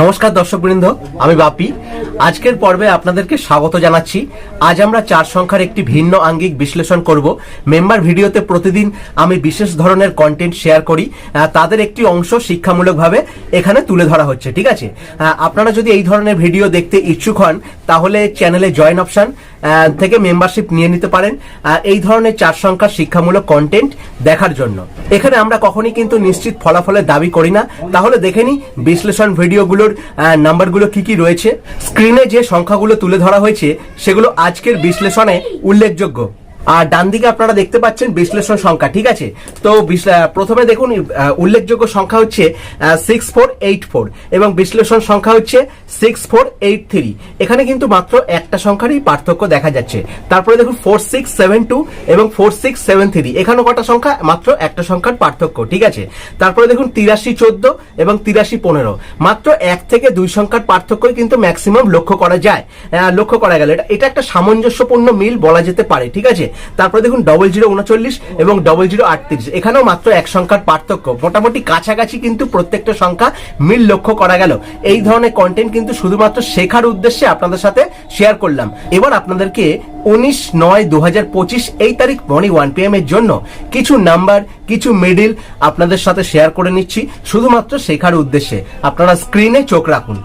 নমস্কার দর্শক বৃন্দ আমি বাপি আজকের পর্বে আপনাদেরকে স্বাগত জানাচ্ছি। আজ আমরা চার সংখ্যার একটি ভিন্ন আঙ্গিক বিশ্লেষণ করব। মেম্বার ভিডিওতে প্রতিদিন আমি বিশেষ ধরনের কন্টেন্ট শেয়ার করি। তাদের একটি অংশ শিক্ষামূলকভাবে এখানে তুলে ধরা হচ্ছে, ঠিক আছে? আপনারা যদি এই ধরনের ভিডিও দেখতে ইচ্ছুক হন, তাহলে চ্যানেলে জয়েন অপশন থেকে মেম্বারশিপ নিয়ে নিতে পারেন। এই ধরনের চার সংখ্যার শিক্ষামূলক কন্টেন্ট দেখার জন্য। এখানে আমরা কখনই কিন্তু নিশ্চিত ফলাফলের দাবি করি না। তাহলে দেখে নিই বিশ্লেষণ ভিডিওগুলোর নাম্বারগুলো কি কি রয়েছে। স্ক্রিনে যে সংখ্যাগুলো তুলে ধরা হয়েছে, সেগুলো আজকের বিশ্লেষণে উল্লেখযোগ্য। আর ডান দিকে আপনারা দেখতে পাচ্ছেন বিশ্লেষণ সংখ্যা, ঠিক আছে? তো প্রথমে দেখুন উল্লেখযোগ্য সংখ্যা হচ্ছে সিক্স ফোর এইট ফোর এবং বিশ্লেষণ সংখ্যা হচ্ছে সিক্স ফোর এইট থ্রি এখানে কিন্তু মাত্র একটা সংখ্যারই পার্থক্য দেখা যাচ্ছে। তারপরে দেখুন ফোর সিক্স সেভেন টু এবং ফোর সিক্স সেভেন থ্রি এখানেও কটা সংখ্যা, মাত্র একটা সংখ্যার পার্থক্য, ঠিক আছে? তারপরে দেখুন, তিরাশি চোদ্দ এবং তিরাশি পনেরো। মাত্র এক থেকে দুই সংখ্যার পার্থক্যই কিন্তু ম্যাক্সিমাম লক্ষ্য করা যায়। লক্ষ্য করা গেল। এটা এটা একটা সামঞ্জস্যপূর্ণ মিল বলা যেতে পারে, ঠিক আছে? তারপরে দেখুন ডবল জিরো উনচল্লিশ এবং ডবল জিরো আটত্রিশ। এখানেও মাত্র এক সংখ্যার পার্থক্য। মোটামুটি কাছাকাছি কিন্তু প্রত্যেকটা সংখ্যা মিল লক্ষ্য করা গেল। এই ধরনের কন্টেন্ট কিন্তু শুধুমাত্র শেখার উদ্দেশ্যে আপনাদের সাথে শেয়ার করলাম। এবার আপনাদেরকে উনিশ নয় দু এই তারিখ মর্নিং ওয়ান পি এর জন্য কিছু নাম্বার কিছু মিডিল আপনাদের সাথে শেয়ার করে নিচ্ছি। শুধুমাত্র শেখার উদ্দেশ্যে। আপনারা স্ক্রিনে চোখ রাখুন।